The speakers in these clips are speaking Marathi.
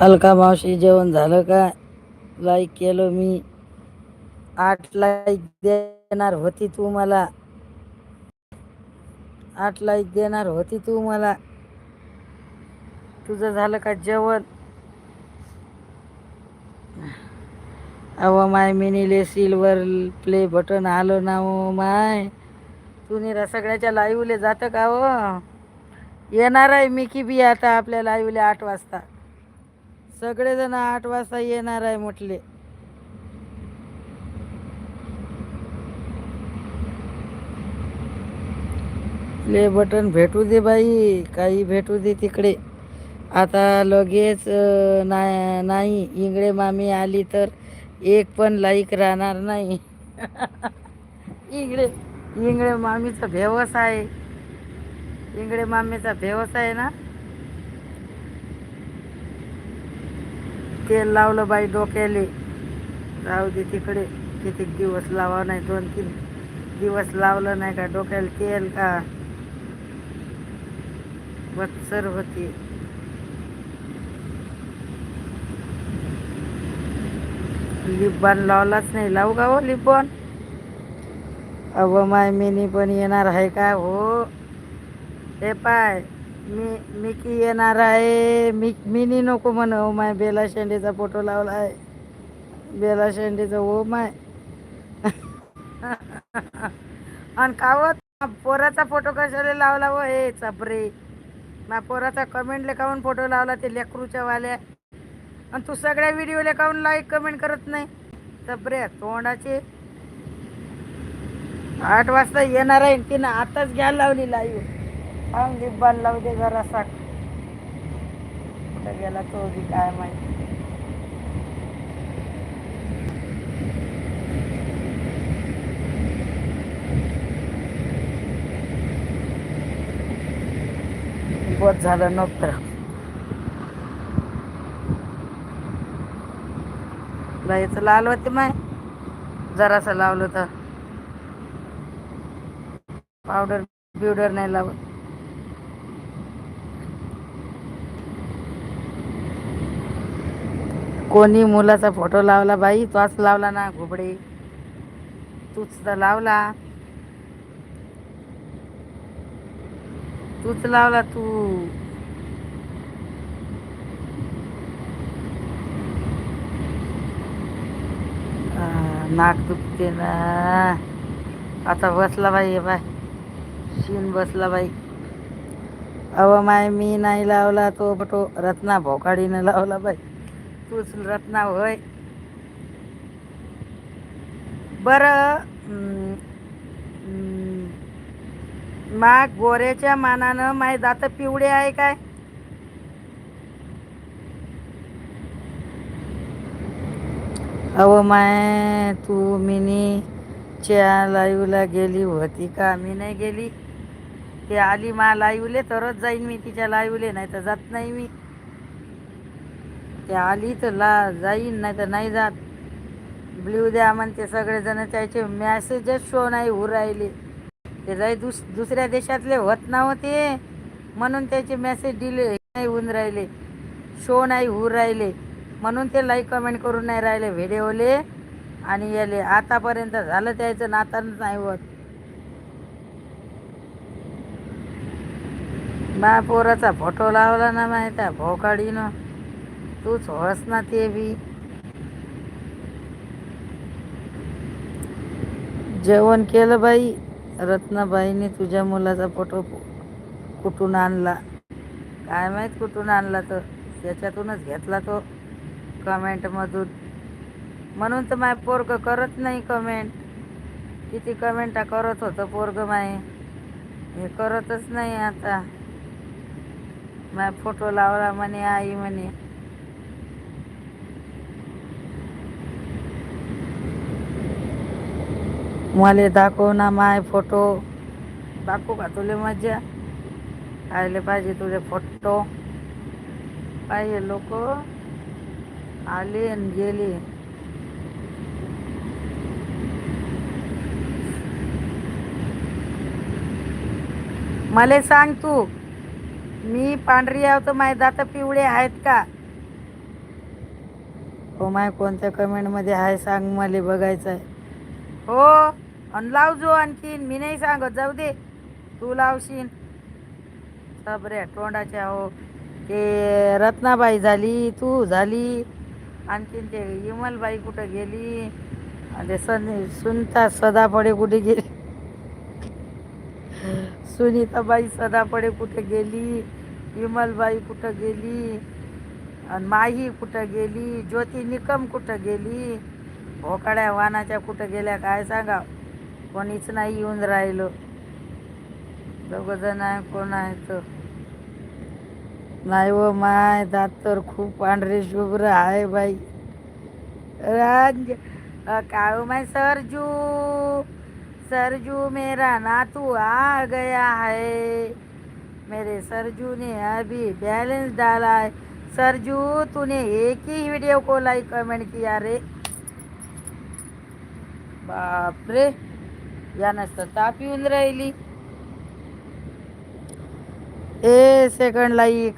अलका मावशी जेवण झालं का? लाईक केलं मी. आठ लाईक देणार होती तू मला. आठ लाईक देणार होती तू मला. तुझं झालं का जेवण? अव माय मिनीले सिल्वर प्ले बटन आलं ना ओ माय. तू निरा सगळ्याच्या लाईवले जातं का ओ येणार आहे मी की बी आता आपल्या लाईवले आठ वाजता. सगळेजण आठ वाजता येणार आहे म्हटले. प्ले बटन भेटू दे बाई काही भेटू दे तिकडे. आता लगेच ना नाही इंगळे मामी आली तर एक पण लाईक राहणार नाही. इंगळे इंगळे मामीचा भेवस आहे. इंगळे मामीचा भेवस आहे ना? तेल लावलं बाई डोक्याले. राहू दे तिकडे. किती दिवस लावा नाही दोन तीन दिवस लावलं नाही का डोक्याला तेल का? वत्सर होती. लिपबॉन लावलाच नाही. लावू का हो लिपबॉन अव माय मिनी पण येणार आहे का हो? हे पाय. मी मिकी येणार आहे. मी मिनी नको म्हण हो माय बेला शेंडेचा फोटो लावला आहे. बेला शेंडेचा हो माय. आणि कावत पोराचा फोटो कशाला लावला हो? हे चपरे. मा पोराचा कमेंट काऊन फोटो लावला ते लेकरूच्या वाल्या. आणि तू सगळ्या व्हिडिओला काऊन लाईक कमेंट करत नाही. चपरे तोंडाचे. आठ वाजता येणार आहे तिनं आताच घ्यायला लावली लाईव्ह अंगली बांध लावू दे जरासा कुठं गेला तो बी काय माहिती. बस झालं नव्हतं लाईचं लाल होते माय. जरासं लावलं तर. पावडर बिवडर नाही लावत. कोणी मुलाचा फोटो लावला बाई तोच लावला ना घुबडे. तूच तर लावला. तूच लावला तू. नाक दुखते ना. आता बसला बाई हे बाय. शीन बसला बाई. अव माय मी नाही लावला तो फोटो रत्ना भोकाडीनं लावला बाई. तूच रत्ना होय. बरं मा गोऱ्याच्या मानानं माय दात पिवळे आहे काय? अहो माय तू मिनीच्या लाईव्हला गेली होती का? मी नाही गेली. ते आली मा लाईवले तरच जाईन मी तिच्या लाईवले नाही तर जात नाही मी. ते आली तर ला जाईन नाही तर नाही जात. ब्ल्यू द्या म्हणते सगळेजण त्याचे मॅसेजच शो नाही होऊ राहिले. ते लय दुस दुसऱ्या देशातले होत नव्हते. म्हणून त्याचे मेसेज डिले नाही होऊन राहिले. शो नाही होऊ राहिले. म्हणून ते लाईक कमेंट करून नाही राहिले व्हिडिओले आणि याले आतापर्यंत झालं त्याचं नाताच नाही होत. मा पोराचा फोटो लावला ना माहिती आहे भोकाडीनं. तूच होस ना ते बी जेवण केलं बाई रत्नाबाईने तुझ्या मुलाचा फोटो कुठून आणला काय माहीत कुठून आणला तर त्याच्यातूनच घेतला तो कमेंटमधून म्हणून तर माय पोरग करत नाही कमेंट किती कमेंटा करत होतं पोरग माय हे करतच नाही आता माय फोटो लावला म्हणे आई म्हणे मला दाखव ना माय फोटो. दाखवू का तुले मजा आले पाहिजे तुझे फोटो. पाहिजे लोक. आले आणि गेले. मला सांग तू मी पांढरी आहे तर माझे दात पिवळे आहेत का? हो माय कोणत्या कमेंटमध्ये आहे सांग मला बघायचं आहे हो. आणि लावजो आणखीन. मी नाही सांगत. जाऊ दे. तू लावशील. सबऱ्या तोंडाच्या हो ते रत्नाबाई झाली तू झाली. आणखीन ते विमलबाई कुठं गेली? आणि ते सन सुनता सदापडे कुठे गेली? सुनीताबाई सदापडे कुठे गेली? विमलबाई कुठं गेली? आणि माही कुठं गेली? ज्योती निकम कुठं गेली? भोकाड्या वानाच्या कुठं गेल्या? काय सांगा कोणीच नाही येऊन राहिलं. दोघंजण आहे कोण आहे तर. नाही व माय दात तर खूप पांढरे शुभ्र आहे बाई. राज काळू हो माय सरजू? सरजू मेरा नातू आ गया है. मेरे सरजू ने अभी बैलेंस डाला है. सरजू तूने एक ही वीडियो को लाइक कमेंट किया रे. बाप रे. या नसतं. ताप येऊन राहिली. ए second like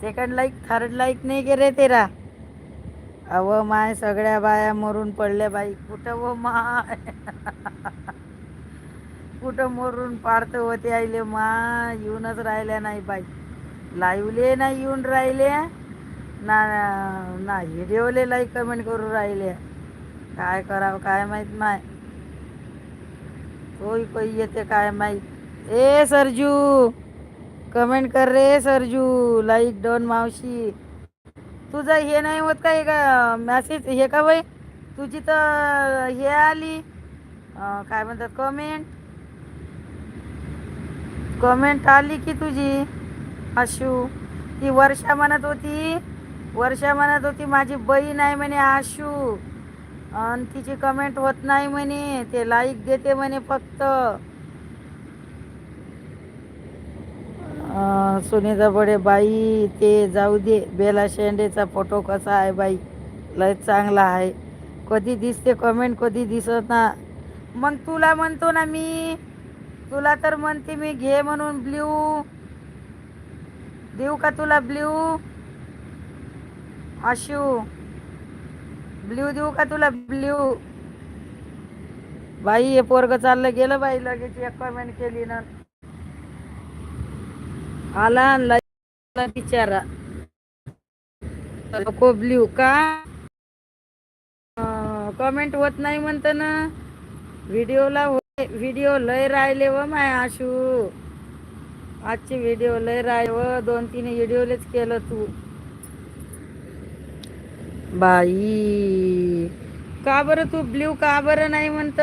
second like third like नाही गे रे तेरा. अव माय सगळ्या बाया मरून पडल्या बाई. कुठं व माय? कुठं मरून पाडतं होते आईले मा येऊनच राहिल्या नाही बाई. लाईवले नाही येऊन राहिल्या. ना ना व्हिडिओले लाईक कमेंट करून राहिल्या. काय करावं काय माहीत माय? कोई कोई येते काय माहीत ए सरजू कमेंट कर रे सरजू लाईक डन मावशी. तुझं हे नाही होत का हे का मॅसेज हे का बाई तुझी तर हे आली. काय म्हणतात कमेंट कमेंट आली की तुझी आशू ती वर्षा म्हणत होती वर्षा म्हणत होती माझी बहीण आहे म्हणे आशू. आणि तिची कमेंट होत नाही म्हणे. ते लाईक देते म्हणे फक्त. सुनीता बडे बाई ते जाऊ दे. बेला शेंडेचा फोटो कसा आहे बाई? लय चांगला आहे. कधी दिसते कमेंट कधी दिसत ना. मग तुला म्हणतो ना मी. तुला तर म्हणते मी घे म्हणून ब्ल्यू. देऊ का तुला ब्ल्यू? आशू ब्ल्यू देऊ का तुला ब्ल्यू? बाई हे पोरग चाललं गेलं बाई लगेच एक कमेंट केली ना. आला आणि लाईक बिचारा. नको ब्ल्यू का? कमेंट होत नाही म्हणत ना. व्हिडिओला व्हिडिओ लय राहिले व माय आशू. आजचे व्हिडिओ लय राहिले व दोन तीन व्हिडिओलेच केलं तू. बाई. का बरं तू ब्ल्यू का बरं नाही म्हणत?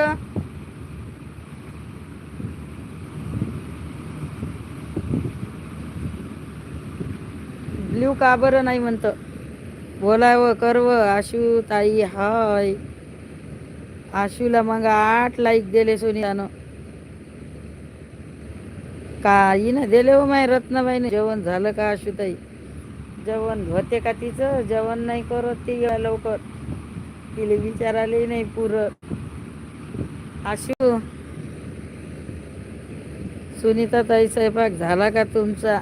ब्ल्यू का बरं नाही म्हणत? बोलावं करव आशू ताई हाय. आशूला मग आठ लाईक दिले सोनियानं. काही ना दिले हो माय रत्नाबाईने. जेवण झालं का आशूताई जेवण होते का तिचं? जेवण नाही करत ती या लवकर. तिला विचारायला नाही पुरत आशू सुनीता ताई स्वयंपाक झाला का तुमचा?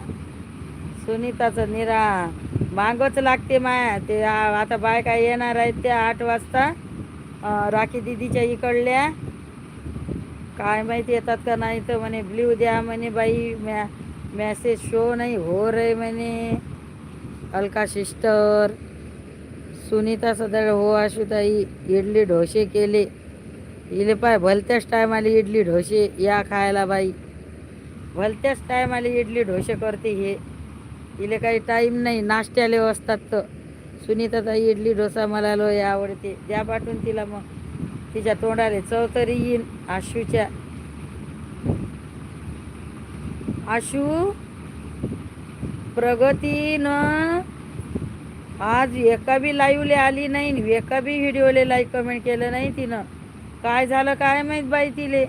सुनीताचं निरा. मागच लागते माया ते आता बायका येणार आहेत त्या आठ वाजता. राखी दिदीच्या इकडल्या. काय माहिती येतात का नाही तर म्हणे ब्ल्यू द्या म्हणे बाई मॅ मॅसेज शो नाही हो रे म्हणे. अलका शिस्टर सुनीता सदळ हो आशुताई इडली ढोसे केले. इले पाय भलत्याच टायमाला इडली ढोसे या खायला बाई. भलत्याच टायमाला इडली ढोसे करते हे. इले काही टाईम नाही नाश्त्याले असतात तर. सुनीता ताई इडली डोसा मला लय आवडते. द्या पाठवून तिला मग. तिच्या तोंडाले चव तरी येईन आशूच्या. आशू? प्रगतीनं आज एका बी लाईव्हले आली नाही एका बी व्हिडिओले लाईक कमेंट केलं नाही तिनं. काय झालं काय माहीत बाई तिले?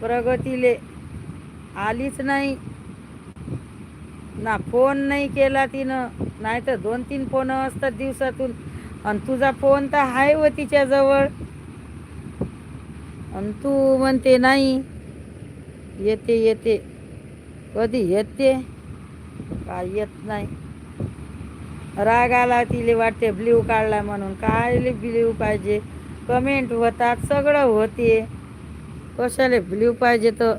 प्रगतीले आलीच नाही. ना फोन नाही केला तिनं. नाही तर दोन तीन फोन असतात दिवसातून. आणि तुझा फोन तर आहे व तिच्याजवळ आणि तू म्हणते नाही. येते येते. कधी येते? काय येत नाही. राग आला तिले वाटते ब्ल्यू काढला म्हणून. काय ब्ल्यू पाहिजे? कमेंट होतात सगळं होते. कशाले ब्ल्यू पाहिजे तर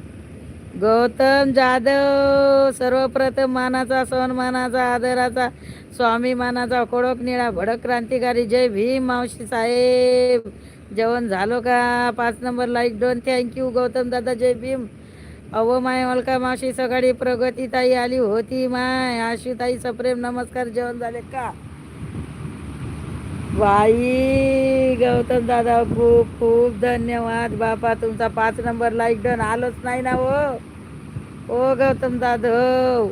गौतम जाधव सर्वप्रथम मानाचा सन्मानाचा आदराचा स्वाभिमानाचा कोडक निळा भडक क्रांतिकारी जय भीम मावशी साहेब. जेवण झालो का? पाच नंबर लाईक दोन थँक्यू. गौतम दादा जय भीम. अव माय मलका माशी सकाळी प्रगती ताई आली होती माय. आशुताई सप्रेम नमस्कार जेवण झाले का? बाई गौतम दादा खूप खूप धन्यवाद. बापा तुमचा पाच नंबर लाईक डन आलोच नाही ना हो? ओ गौतम जाधव.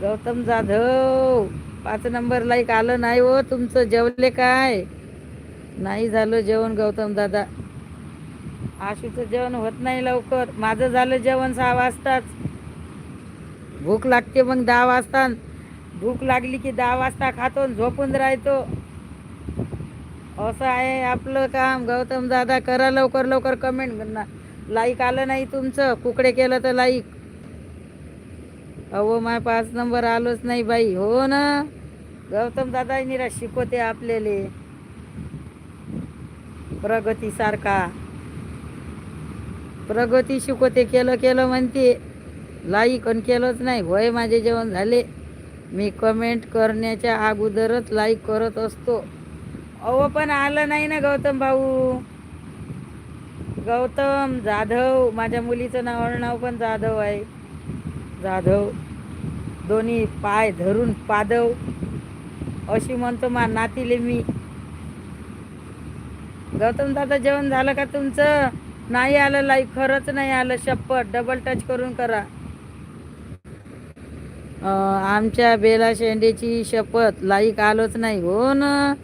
गौतम जाधव पाच नंबर लाईक आलं नाही हो. तुमचं जेवले काय? नाही झालं जेवण गौतम दादा. आशूचं जेवण होत नाही लवकर. माझं झालं जेवण सहा वाजताच. भूक लागते मग दहा वाजता. भूक लागली की दहा वाजता खातो आणि झोपून राहतो. असं आहे आपलं काम. गौतम दादा करा लवकर लवकर कमेंट लाईक आलं नाही तुमचं. कुकडे केलं तर लाईक अहो माय पाच नंबर आलोच नाही बाई. हो ना? गौतम दादा निरा शिकवते आपल्याले. प्रगतीसारखा. प्रगती शिकवते केलं केलं म्हणते. लाईक आणि केलंच नाही होय माझे जेवण झाले. मी कमेंट करण्याच्या अगोदरच लाईक करत असतो. अहो पण आलं नाही ना गौतम भाऊ. गौतम जाधव माझ्या मुलीचं नाव नाव पण जाधव आहे. जाधव दोन्ही पाय धरून पादव. अशी म्हणतो मा नातीले मी. गौतम दादा जेवण झालं का तुमचं? नाही आलं लाईक खरंच नाही आलं. शपथ डबल टच करून करा. आमच्या बेला शेंडेची शपथ लाईक आलोच नाही. हो ना?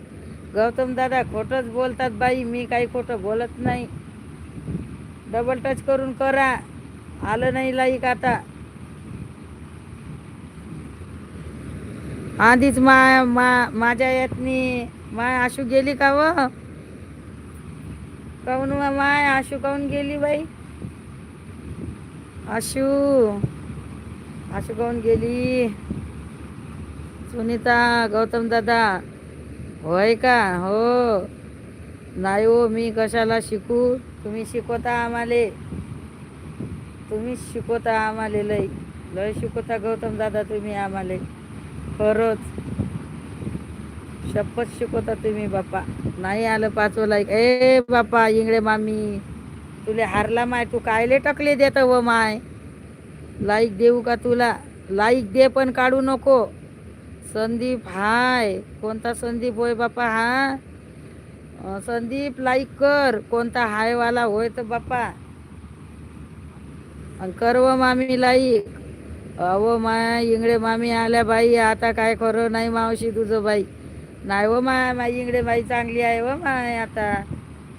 गौतम दादा खोटंच बोलतात बाई. मी काही खोटं बोलत नाही. डबल टच करून करा. आलं नाही लाईक आता. आधीच मा मा माझ्या यातनी माय आशू गेली का व? काऊन माय? आशू काऊन गेली बाई? आशू. आशू काऊन गेली? सुनीता गौतम दादा. होय का? हो. नाही हो मी कशाला शिकू? तुम्ही शिकवता आम्हाले. तुम्हीच शिकवता आम्हाले लय. लय शिकवता गौतम दादा तुम्ही आम्हाले. खरंच. शपथ शिकवता तुम्ही बापा नाही आलं पाचवला ए बापा इंगळे मामी तुले हारला माय तू कायले टकले देत व माय? लाईक देऊ का तुला? लाईक दे पण काढू नको. संदीप हाय. कोणता संदीप होय बापा हा? संदीप लाईक कर. कोणता हायवाला होय तर बापा करव मामी लाईक अहो माय इंगडे मामी आल्या बाई आता काय खरं नाही मावशी तुझं बाई. नाही हो, व माय माय इंगडे माई चांगली आहे हो, व माय आता.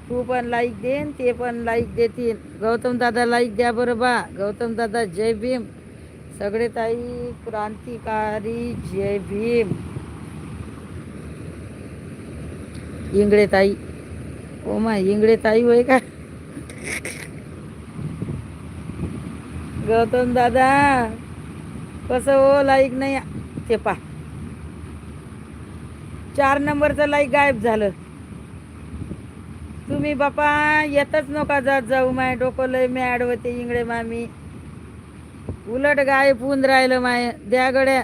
तू पण लाईक देन ते पण लाईक देतील. गौतम दादा लाईक द्या बरं बा. गौतम दादा जय भीम. सगळे ताई क्रांतिकारी जय भीम. इंगळे ताई. ओ माय इंगळे ताई होय का? गौतम दादा कसं हो लाईक नाही? ते पा. चार नंबरचं लाईक गायब झालं. तुम्ही बापा येतच नका जात जाऊ माय डोकं लय मॅड होते इंगळे मामी. उलट गायब होऊन राहिलं माय द्या गड्या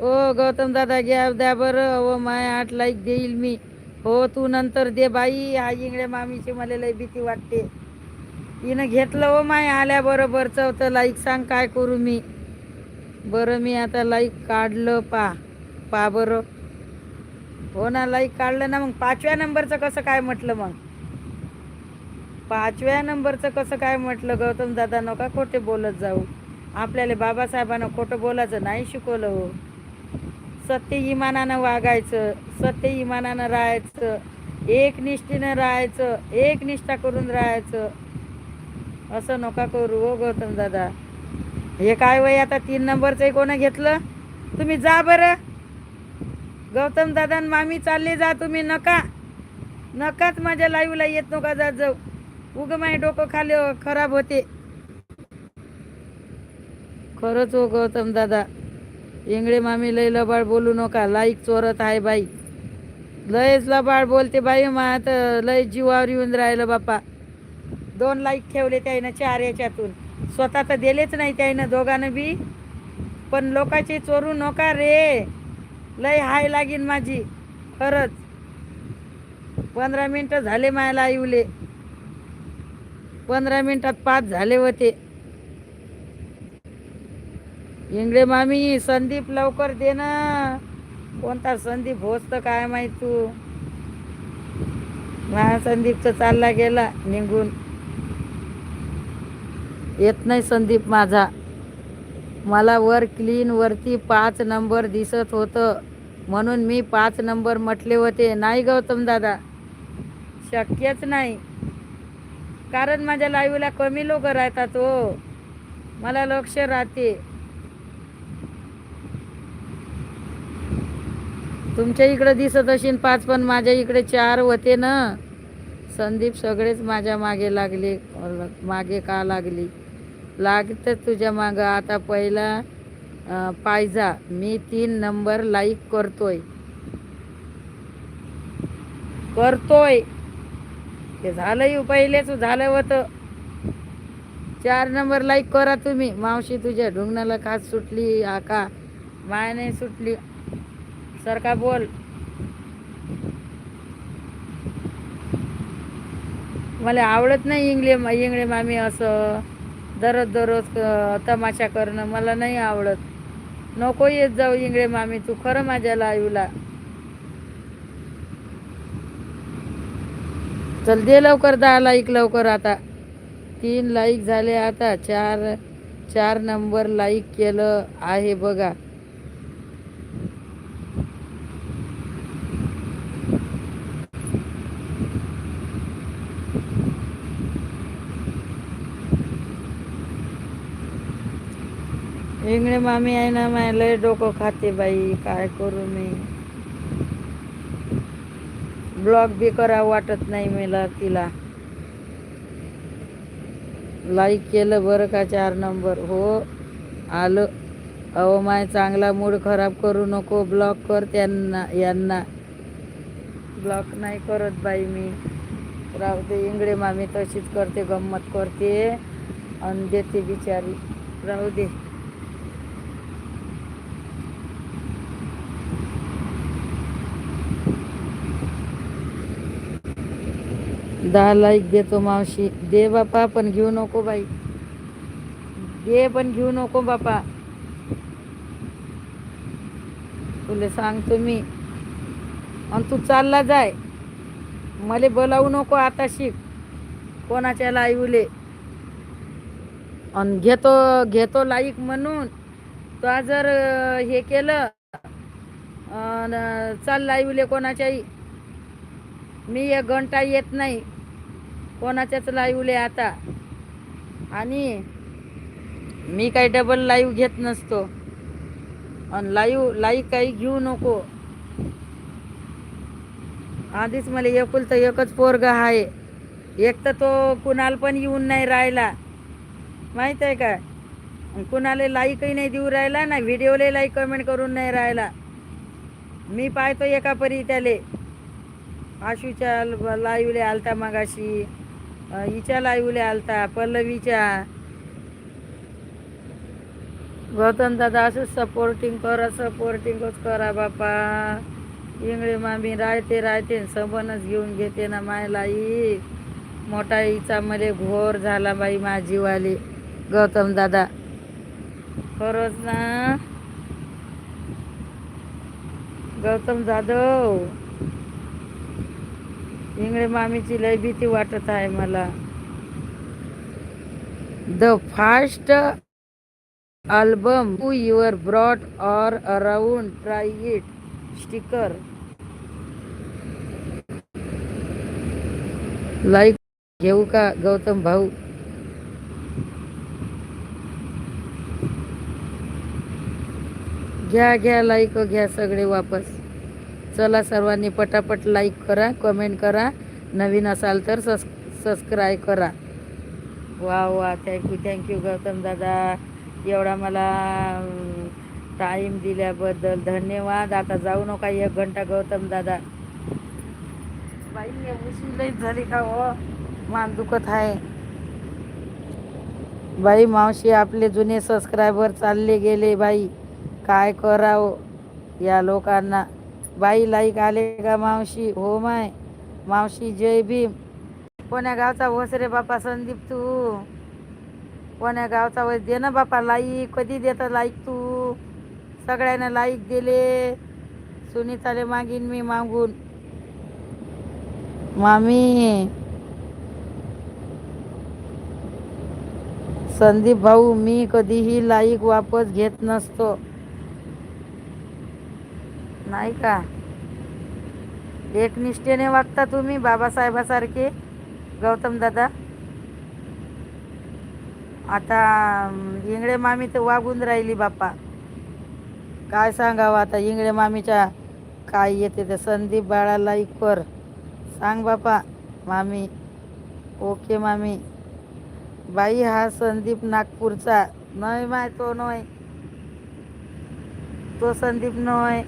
ओ गौतम दादा घ्या द्या बरं. ओ माय आठ लाईक देईल मी. हो तू नंतर दे बाई. हा इंगळे मामीची मला लय भीती वाटते. हिनं घेतलं हो माय आल्याबरोबर. चौथं लाईक सांग काय करू मी. बरं मी आता लाईक काढलं पा पा बरं. हो ना लाईक काढलं ना मग पाचव्या नंबरचं कसं काय म्हटलं मग? पाचव्या नंबरचं कसं काय म्हटलं गौतम दादा? नका खोटे बोलत जाऊ. आपल्याला बाबासाहेबांना खोटं बोलायचं नाही शिकवलं हो. सत्य इमानानं वागायचं सत्य इमानानं राहायचं एक निष्ठीनं राहायचं एक निष्ठा करून राहायचं. असं नका करू हो गौतम दादा. हे काय वय आता? तीन नंबरचं कोणं घेतलं? तुम्ही जा बरं. गौतम दादा मामी चालले जा तुम्ही नका. नकाच माझ्या लाईव्हला येत नका जात जाऊ. उग माही डोकं खाली खराब होते. खरंच हो गौतम दादा इंगळे मामी लय लबाड बोलू नका लाईक चोरत आहे बाई. लयच लबाड बोलते बाई मा तर लय जीवावर येऊन राहिलं बापा दोन लाईक ठेवले त्याईनं चार याच्यातून. स्वतः तर दिलेच नाही त्याईनं दोघांना बी. पण लोकाचे चोरू नका रे. लय हाय लागीन माझी. खरंच. पंधरा मिनटं झाले मायला येऊले पंधरा मिनिटात पाच झाले होते. इंगळे मामी संदीप लवकर दे ना. कोणता संदीप होचतं तर काय माहीत तू? माझा संदीपचा चालला गेला निघून. येत नाही संदीप माझा. मला वर क्लीन वरती पाच नंबर दिसत होतं. म्हणून मी पाच नंबर म्हटले होते. नाही गौतम दादा शक्यच नाही. कारण माझ्या लाईव्हला कमी लोक राहतात हो. मला लक्ष राहते. तुमच्या इकडं दिसत असेल पाच पण माझ्या इकडे चार होते ना. संदीप सगळेच माझ्या मागे लागले मागे का लागली? लागतं तुझ्या मागं. आता पहिला पायजा. मी तीन नंबर लाईक करतोय. करतोय. ते झालं पहिलेच झालं होतं. चार नंबर लाईक करा तुम्ही. मावशी तुझ्या ढुंगणाला खास सुटली आका माय नाही सुटली. सरका बोल? मला आवडत नाही इंगळे इंगळे मामी असं. दररोज दररोज तमाशा करणं मला नाही आवडत. नको येत जाऊ इंगळे मामी तू खरं माझ्या लाईवला. चल दे लवकर दहा लाईक लवकर आता. तीन लाईक झाले आता चार चार नंबर लाईक केलं आहे बघा. इंगळे मामी आहे ना माय लय डोकं खाते बाई काय करू मी? ब्लॉग बी करा वाटत नाही मला तिला. लाईक केलं बरं का चार नंबर हो आलं. अहो माय चांगला मूड खराब करू नको ब्लॉक कर त्यांना यांना. ब्लॉक नाही करत बाई मी. राहू दे इंगडे मामी तशीच करते गंमत करते. आणि देते बिचारी. राहू दे. दहा लाईक देतो मावशी. दे बापा पण घेऊ नको बाई. दे पण घेऊ नको बापा. तुले सांगतो मी. आणि तू चालला जाय. मले बोलावू नको आता शिक कोणाच्या लाईवले आणि घेतो घेतो लाईक म्हणून. तो जर हे केलं. अन चाल लाईवले कोणाच्याही. मी एक घंटा येत नाही. कोणाच्याच लाईव्हले आता. आणि मी काही डबल लाईव्ह घेत नसतो. आणि लाईव्ह लाईव्ह काही घेऊ नको. आधीच मला एकुलतं एकच पोरग आहे. एक तर तो कुणाला पण येऊन नाही राहिला. माहीत आहे का? कुणाला लाईकही नाही देऊ राहिला ना व्हिडिओलाही लाईक कमेंट करून नाही राहिला. मी पाहतो एका परी त्याले. आशूच्या लाईवले आलता मगाशी. हिच्या लाईवले आलता पल्लवीच्या. गौतम दादा असंच सपोर्टिंग करा सपोर्टिंगच करा बापा. इंगळे मामी राहते राहते सबनच घेऊन घेते ना माय लाई. मोठा हिचा मले घोर झाला बाई माझीवाली गौतम दादा. खरंच ना? गौतम जाधव. इंगळे मामीची लय भीती वाटत आहे मला. The fast album to your broad or around try it sticker like घेऊ का गौतम भाऊ? घ्या घ्या लाईक घ्या सगळे वापस. चला सर्वांनी पटापट लाईक करा कमेंट करा. नवीन असाल तर सस सबस्क्राईब करा. वा वा थँक्यू थँक्यू गौतम दादा. एवढा मला टाईम दिल्याबद्दल धन्यवाद. आता जाऊ नका एक घंटा गौतम दादा. बाई हे उशी झाली का हो? मान दुखत आहे. बाई मावशी आपले जुने सबस्क्रायबर चालले गेले बाई. काय करावं या लोकांना? बाई लाईक आले का मावशी? हो माय. मावशी जय भीम. कोण्या गावचा होस रे बापा संदीप तू? कोण्या गावचा वस दे ना बापा लाईक. कधी देता लाईक तू? सगळ्यांना लाईक दिले. सुनीताले मागीन मी मागून. मामी. संदीप भाऊ मी कधीही लाईक वापस घेत नसतो. नाही का? एकनिष्ठेने वागता तुम्ही बाबासाहेबासारखे? गौतम दादा? आता इंगळे मामी तर वागून राहिली बापा काय सांगावं आता इंगळे मामीच्या काय येते तर संदीप बाळाला लाईक कर सांग बापा मामी. ओके मामी. बाई हा संदीप नागपूरचा. नाही माय तो नय. तो संदीप नय.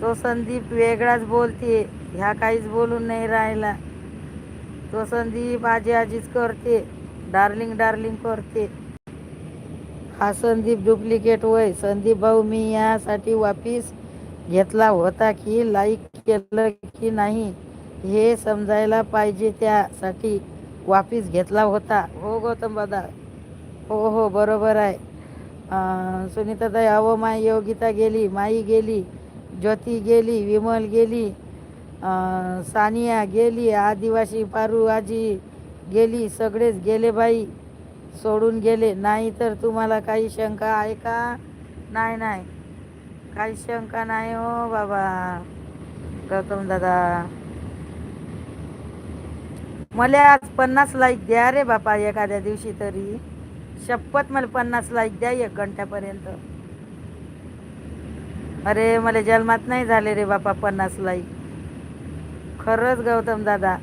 तो संदीप वेगळाच बोलते. ह्या काहीच बोलून नाही राहिला. तो संदीप आजी आजीच करते. डार्लिंग डार्लिंग करते. हा संदीप डुप्लिकेट वय. संदीप भाऊ मी यासाठी वापिस घेतला होता की लाईक केलं की नाही हे समजायला पाहिजे त्यासाठी वापिस घेतला होता. हो गौतम दादा. हो हो बरोबर आहे. सुनीताताई अहो माय योगिता गेली माई गेली. ज्योती गेली विमल गेली सानिया गेली आदिवासी पारू आजी गेली सगळेच गेले बाई सोडून गेले. नाही तर तुम्हाला काही शंका आहे का? नाही नाही. काही शंका नाही हो बाबा. गौतम दादा. मला आज पन्नास लाईक द्या रे बापा एखाद्या दिवशी तरी. शपथ मला पन्नास लाईक द्या एक घंट्यापर्यंत. अरे मला जन्मात नाही झाले रे बापा पन्नास लाईक खरंच गौतम दादा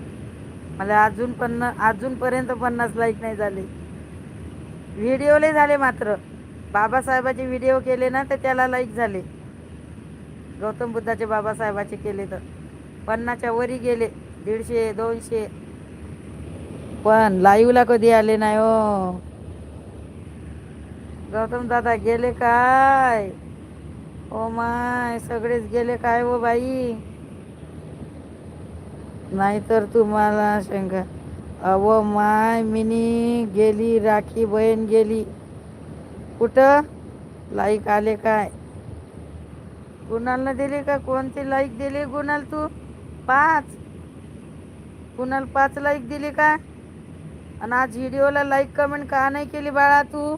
मला अजून पन्ना अजूनपर्यंत पन्नास लाईक नाही झाले. व्हिडिओले झाले मात्र. बाबासाहेबाचे व्हिडिओ केले ना तर त्याला लाईक झाले. गौतम बुद्धाचे बाबासाहेबाचे केले तर. पन्नासच्या वरी गेले दीडशे दोनशे. पण लाईव्हला कधी आले नाही हो. गौतम दादा गेले काय? ओ माय सगळेच गेले काय हो बाई? नाहीतर तुम्हाला शंका अव माय मिनी गेली राखी बहीण गेली. कुठं? लाईक आले काय? कुणाला दिली का? कोणती लाईक दिली कुणाल तू? पाच. कुणाला पाच लाईक दिली का? आणि आज व्हिडिओला लाईक कमेंट का नाही केली बाळा तू?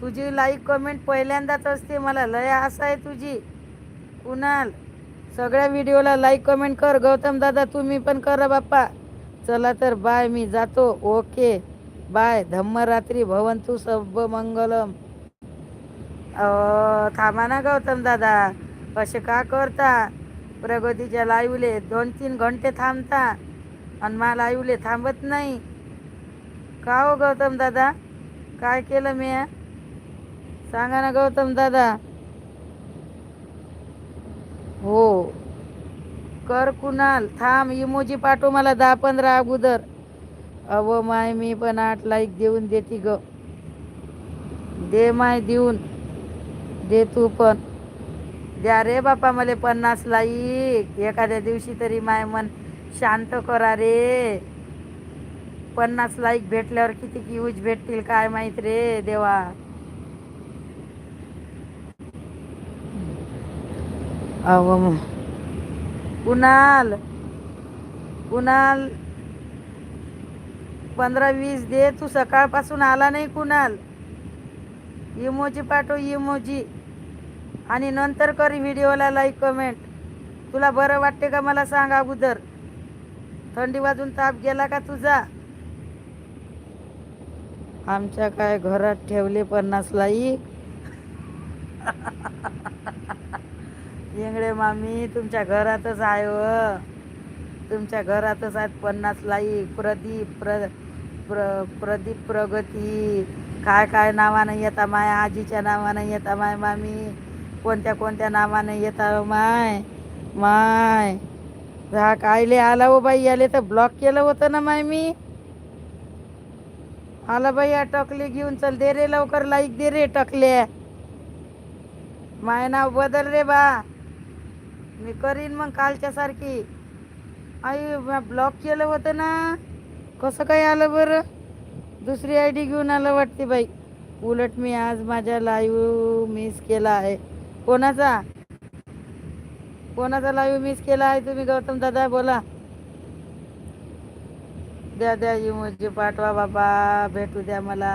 तुझी लाईक कमेंट पहिल्यांदाच असते मला लय असं आहे तुझी. कुणाल सगळ्या व्हिडिओला लाईक कमेंट कर गौतम दादा तुम्ही पण करा बाप्पा. चला तर बाय मी जातो. Okay bye. धम्मरात्री भवंतु सब मंगलम थांबा ना गौतम दादा. असे का करता? प्रगतीच्या लाईवले दोन तीन घंटे थांबता आणि मला लाईवले थांबत नाही. का हो गौतम दादा? काय केलं मी सांगा ना गौतम दादा. हो. कर कुणाल थांब इमोजी पाठव मला दहा पंधरा अगोदर. अव माय मी पण आठ लाईक देऊन देती ग. दे माय देऊन. दे तू पण. द्या रे बापा मला पन्नास लाईक. एखाद्या दिवशी तरी माय मन शांत करा रे. पन्नास लाईक भेटल्यावर किती यूज भेटतील काय माहीत रे देवा. अव कुणाल? कुणाल? पंधरा वीस दे तू सकाळपासून आला नाही कुणाल. इमोजी पाठव इमोजी. आणि नंतर कर व्हिडिओला लाईक कमेंट तुला बरं वाटते का मला सांग अगोदर? थंडी वाजून ताप गेला का तुझा? आमच्या काय घरात ठेवले पन्नास लाईक येंगडे मामी तुमच्या घरातच आहे व तुमच्या घरातच आहेत पन्नास लाईक प्रदीप प्र प्र प्रदीप प्रगती. काय काय नावानं येता माय आजीच्या नावानं येता माय मामी. कोणत्या कोणत्या नावानं येता माय माय. हा कायले आला हो बाई आले तर ब्लॉक केलं होतं ना माय मी. आला बाई या टकले घेऊन चल दे रे लवकर लाईक दे रे टकले. माय नाव बदल रे बा. मी करीन मग कालच्या सारखी. आई ब्लॉक केलं होतं ना कसं काय आलं बरं? दुसरी आय डी घेऊन आलं वाटते बाई. उलट मी आज माझ्या लाईव्ह मिस केला आहे. कोणाचा? कोणाचा लाईव्ह मिस केला आहे तुम्ही गौतम दादा? बोला. द्या द्या यूज पाठवा बाबा. भेटू द्या मला.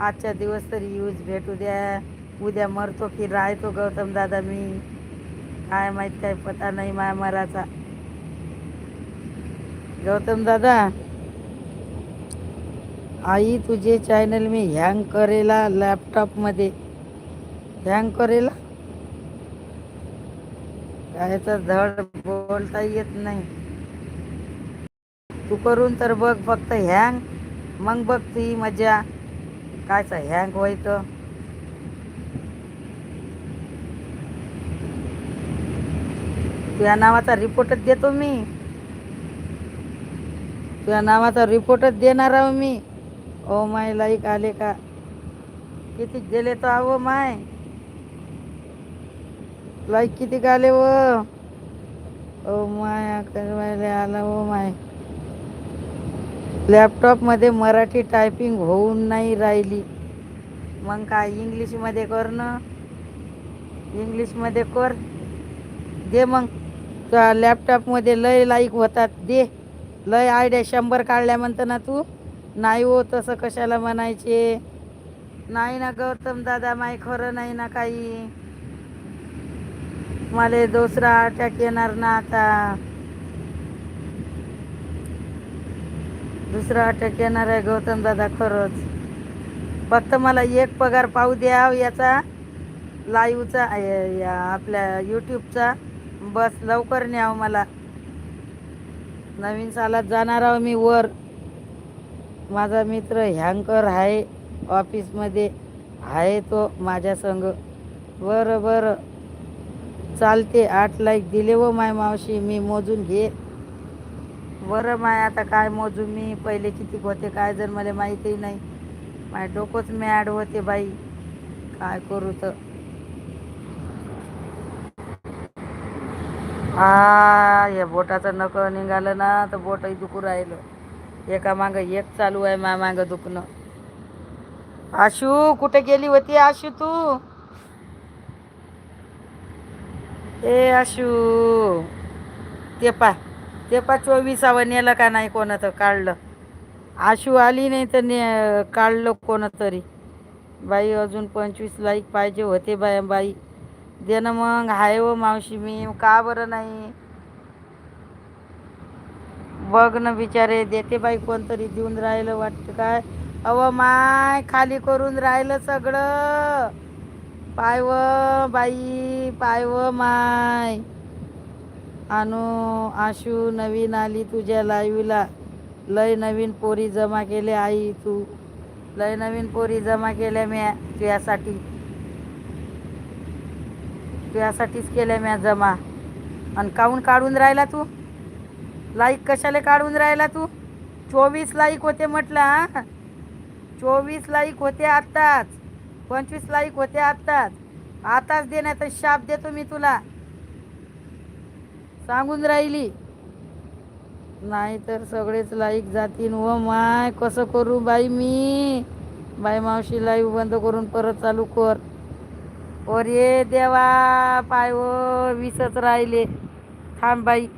आजच्या दिवस तरी यूज भेटू द्या. उद्या मरतो की राहतो गौतम दादा मी. काय माहीत काय पता नाही माया मराचा. गौतम दादा आई तुझे चॅनल मी हँग करेला लॅपटॉपमध्ये हँग करेला? काय तर धड बोलता येत नाही. तू करून तर बघ फक्त हँग मग बघ ती मजा. कायचा हँग व्हायचं? तुझ्या नावाचा रिपोर्टच देतो मी. तुझ्या नावाचा रिपोर्टच देणार आहो मी. ओ माय लाईक आले का? किती गेले तो आहो माय? लाईक किती आले व? ओ माय करवायला आला ओ माय. लॅपटॉपमध्ये मराठी टायपिंग होऊन नाही राहिली. मग काय इंग्लिशमध्ये कर ना. इंग्लिशमध्ये कर. दे मग. त्या लॅपटॉपमध्ये लय लाईक होतात? दे. लय आयडिया शंभर काढल्या म्हणतं ना तू. नाही हो तसं कशाला म्हणायचे? नाही ना गौतम दादा माय खरं नाही ना काही. मला दुसरा अटॅक येणार ना आता. दुसरा अटॅक येणार आहे गौतम दादा खरंच. फक्त मला एक पगार पाहू द्या हो याचा. लाईव्हचा या आपल्या यूट्यूबचा बस लवकर न्याव मला. नवीन सालात जाणार आहो मी वर. माझा मित्र हँकर आहे ऑफिसमध्ये आहे तो माझ्या संग. बरं बरं. चालते आठ लाईक दिले व माय मावशी मी मोजून घे. बरं माय आता काय मोजू मी? पहिले किती होते काय जर मला माहीतही नाही. माय डोकंच मॅड होते बाई. काय करू तर? हा या बोटाचं नकळ निघालं ना तर बोटही दुखू राहिलं. एका मागं एक चालू आहे मा मागं दुखणं. आशू कुठे गेली होती आशू तू? ए आशू. ते पा ते पा चोवीसावं नेलं का नाही कोणाचं? काढलं. आशू आली नाही तर ने काढलं कोणतरी. बाई अजून पंचवीस लाईक पाहिजे होते बाय बाई. दे ना मग हाय व मावशी मी का बरं नाही? बघ ना बिचारे देते बाई कोणतरी देऊन राहिलं वाटतं काय? अव माय खाली करून राहिलं सगळं. पायव बाई पायव माय. आणू आशू नवीन आली तुझ्या लाईव्हला लय नवीन पोरी जमा केले आई तू. लय नवीन पोरी जमा केल्या म्या तुझ्यासाठी. तुझ्यासाठीच केल्या म्या जमा. आणि काहून काढून राहिला तू? लाईक कशाला काढून राहिला तू? चोवीस लाईक होते म्हटलं हां? चोवीस लाईक होते आत्ताच. पंचवीस लाईक होते आत्ताच. आताच देण्यात शाप देतो मी तुला. सांगून राहिली. नाही तर सगळेच लाईक जातील व माय कसं करू बाई मी? बाई मावशी लाईव्ह बंद करून परत चालू कर. ओरे देवा पाय ओ विसच राहिले. थांब बाई.